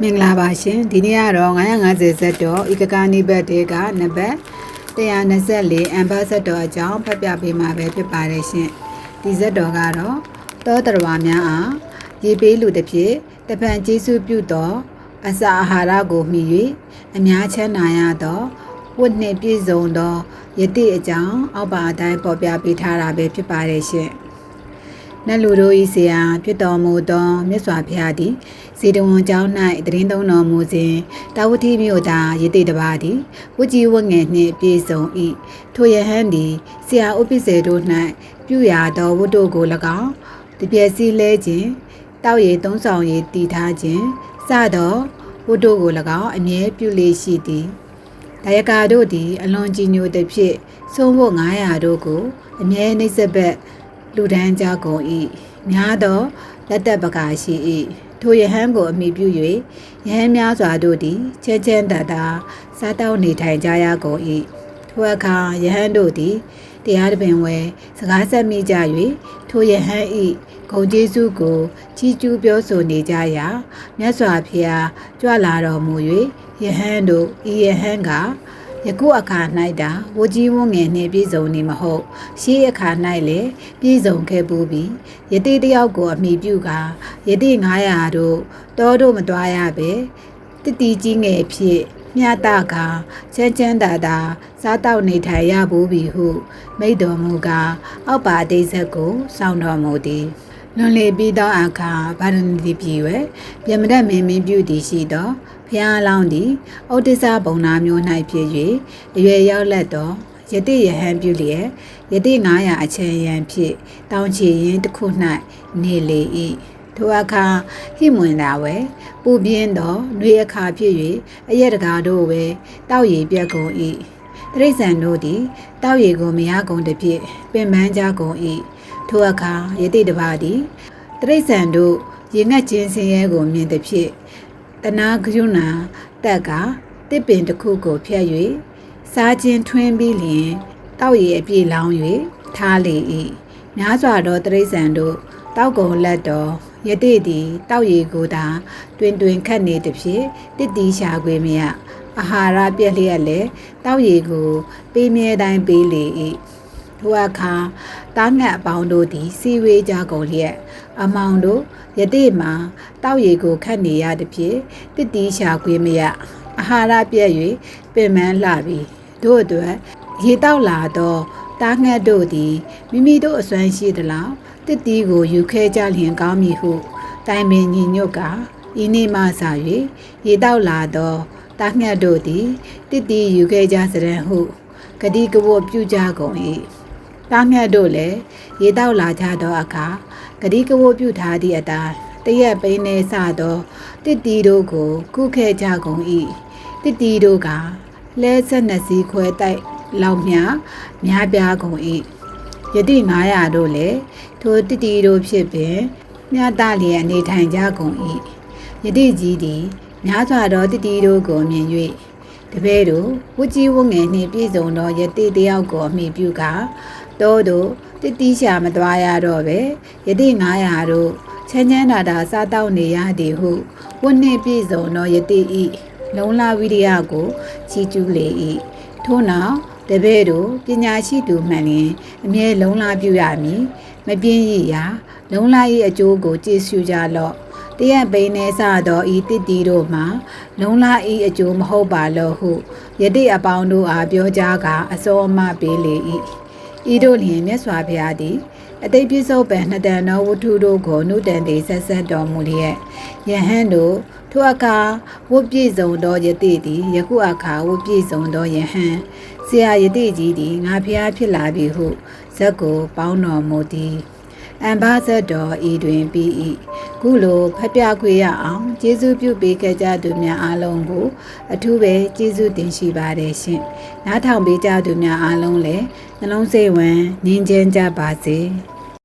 မင်္ဂလာပါရှင်ဒီနေ့ကတော့950ဇက်တော်ဤကကနိဘတ်တေကနံပါတ်124အမ်ဘတ်ဇက်တော်အကြောင်းဖတ်ပြပေးမှာပဲဖြစ်ပါတယ်ရှင်ဒီဇက်တော်ကတော့တောတရဝါများအားရေပေးလူတစ်ဖြစ်တပံကျေးဇူးပြုသောအစာအာဟာရကိုမှီ၍အများချမ်းသာရသောဝတ်နှင့်ပြည့်စုံသောယတိအကြောင်းအောက်ပါအတိုင်းပေါ်ပြပေးထားတာပဲဖြစ်ပါတယ်ရှင် နတ်လူတို့ဤဆရာဖြစ်တော်မူသောမြတ်စွာဘုရားသည်စေတဝန်ကျောင်း၌တရင်သုံးတော်မူစဉ်တာဝတိမြို့သားယေတိတပါးသည်ဝကြီးဝငယ်နှင့်ပြည့်စုံ၏ထိုယဟန်သည်ဆရာဥပ္ပစေတို့၌ပြုရာသောဝတ္တုကို၎င်းတပြည့်စည်းလဲခြင်းတောက်ရည်သုံးဆောင်ရည်တည်ထားခြင်းစသောဝတ္တုကို၎င်းအမြဲပြုလေရှိသည်ဒါယကာတို့သည်အလွန်ကြီးညိုသည်ဖြင့်သုံးဖို့900တို့ကိုအမြဲနှိမ့်ဆက်ဘက် လူဒန်းကြကုန်၏များသောလက်သက်ပကာရှိ၏ထိုယဟန်ကိုအမိပြု၍ယဟန်များစွာတို့သည်ချဲချမ်းတတာစားတောက်နေထိုင်ကြရကုန်၏ထိုအခါယဟန်တို့သည်တရားတပင်ဝဲစကားဆက်မိကြ၍ထိုယဟန်ဤဂုံကျေးဇူးကိုကြီးကျူးပြောဆိုနေကြရာမြတ်စွာဘုရားကြွလာတော်မူ၍ယဟန်တို့ဤယဟန်က ယခုအခါ၌တာဝကြီးဝငယ်နှင့်ပြည်စုံနေမဟုတ်ရှေးအခါ၌လည်းပြည်စုံခဲ့ပူးပြီးယတိတယောက်ကိုအမိပြုကာယတိ900တို့တောတို့မတွားရပဲတတိကြီးငယ်ဖြစ်မြတ်တာကချမ်းချမ်းသာသာစားတောက်နေထိုင်ရဘူးပြီဟုမိတ်တော်မူကာအောက်ပါအတိတ်ဆက်ကိုစောင့်တော်မူသည် လွန်လေပြီးသောအခါဗာရဏသီပြည်ဝဲပြမတတ်မင်းမင်းပြုသည်ရှိသောဖျားလောင်းသည်ဩတ္တစဘုံနာမျိုး၌ဖြစ်၍အရွယ်ရောက်လက်သောယတိယဟန်ပြုလျက်ယတိ900အချေယံဖြင့်တောင်းချီရင်တစ်ခု၌နေလေ၏ထိုအခါဟိမွင်သာဝဲပူပြင်းသောနှွေအခါဖြစ်၍အရက်တကာတို့ဝဲတောက်ရည်ပြက်ကုန်၏တရိษံတို့သည်တောက်ရည်ကိုမရကုန်တဖြင့်ပင်ပန်းကြကုန်၏ ထိုအခါယတိတပါသည်တရိษံတို့ရေငတ်ခြင်းဆင်းရဲကိုမြင်သည်ဖြင့်တနာကရုဏာတက်ကတစ်ပင်တစ်ခုကိုဖျက်၍စားခြင်းထွင်းပြီးလျင်တောက်ရည်အပြည့်လောင်း၍ထားလေ၏များစွာသောတရိษံတို့တောက်ကုန်လက်တော်ယတိသည်တောက်ရည်ကိုသာတွင်တွင်ခတ်နေသည်ဖြင့်တစ်တီရှာခွေမရအာဟာရပြက်လျက်လည်းတောက်ရည်ကိုပေးမြဲတိုင်းပေးလေ၏ ထိုအခါတားငတ်အပေါင်းတို့သည်စီဝေးကြကုန်လျက်အမောင်တို့ယတိမှာတောက်ရည်ကိုခတ်နေရသည်ဖြင့်တစ်တီရှာခွေမရအာဟာရပြက်၍ပင်ပန်းလှပြီတို့အတွက်ရေတောက်လာသောတားငတ်တို့သည်မိမိတို့အစွမ်းရှိသလောက်တစ်တီကိုယူခဲကြလျင်ကောင်းမည်ဟုတိုင်ပင်ညီညွတ်ကဤနေ့မှစ၍ရေတောက်လာသောတားငတ်တို့သည်တစ်တီယူခဲကြစရန်ဟုဂတိကဝတ်ပြုကြကုန်၏ တားငတ်တို့လည်းရေတောက်လာကြသောအခါဂတိကဝတ်ပြုထားသည့်အတိုင်းတရက်ပိန်းနေစသောတစ်တီတို့ကိုကုခဲကြကုန်၏တစ်တီတို့ကလဲဆက်နှစ်စီးခွဲတိုက်လောက်မြများပြားကုန်၏ယတိ900တို့လည်းထိုတတီတို့ဖြစ်ပင်မြတ်တလျက်နေထိုင်ကြကုန်၏ယတိကြီးသည်များစွာသောတတီတို့ကိုမြင်၍တပည့်တို့ဝကြီးဝငယ်နှင့်ပြည့်စုံသောယတိတယောက်ကိုအမိပြုကာ တောတို့တတိရှာမသွားရတော့ပဲယတိ900တို့ချမ်းချမ်းသာသာစားတောက်နေရသည်ဟုဝတ်နှင့်ပြည့်စုံသောယတိဤလုံလဝိရိယကိုချီးကျူးလေ၏ထို့နောက်တပည့်တို့ပညာရှိသူမှန်လျင်အမြဲလုံလပြုရမည်မပြင်းရရာလုံလ၏အကျိုးကိုကြည့်ရှုကြလော့တရက်ပိန်နေစသောဤတစ်တီတို့မှာလုံလဤအကျိုးမဟုတ်ပါလောဟုယတိအပေါင်းတို့အားပြောကြားကာအစောအမပေးလေ၏ ဤတို့လျင်မြတ်စွာဘုရားသည်အတိတ်ပြစ္ဆုတ်ပံနှစ်တန်သောဝတ္ထုတို့ကိုနုတန်တေဆက်ဆက်တော်မူလျက်ယဟန်တို့ထိုအခါဝတ်ပြည့်စုံသောယတိသည်ယခုအခါဝတ်ပြည့်စုံသောယဟန်ဆရာယတိကြီးသည်ငါဖျားဖြစ်လာပြီဟုဇက်ကို ပေါင်းတော်မူသည်အမ်ဘာဇက်တော်ဤတွင်ပြီး၏ ခုလိုဖက်ပြခွေရအောင်ကျေးဇူးပြုပေးခဲ့ကြသူများအားလုံးကို အထူးပဲကျေးဇူးတင်ရှိပါတယ်ရှင်နားထောင်ပေးကြသူများအားလုံးလည်းနှလုံးစိတ်ဝင်ငြင်းချမ်းကြပါစေ။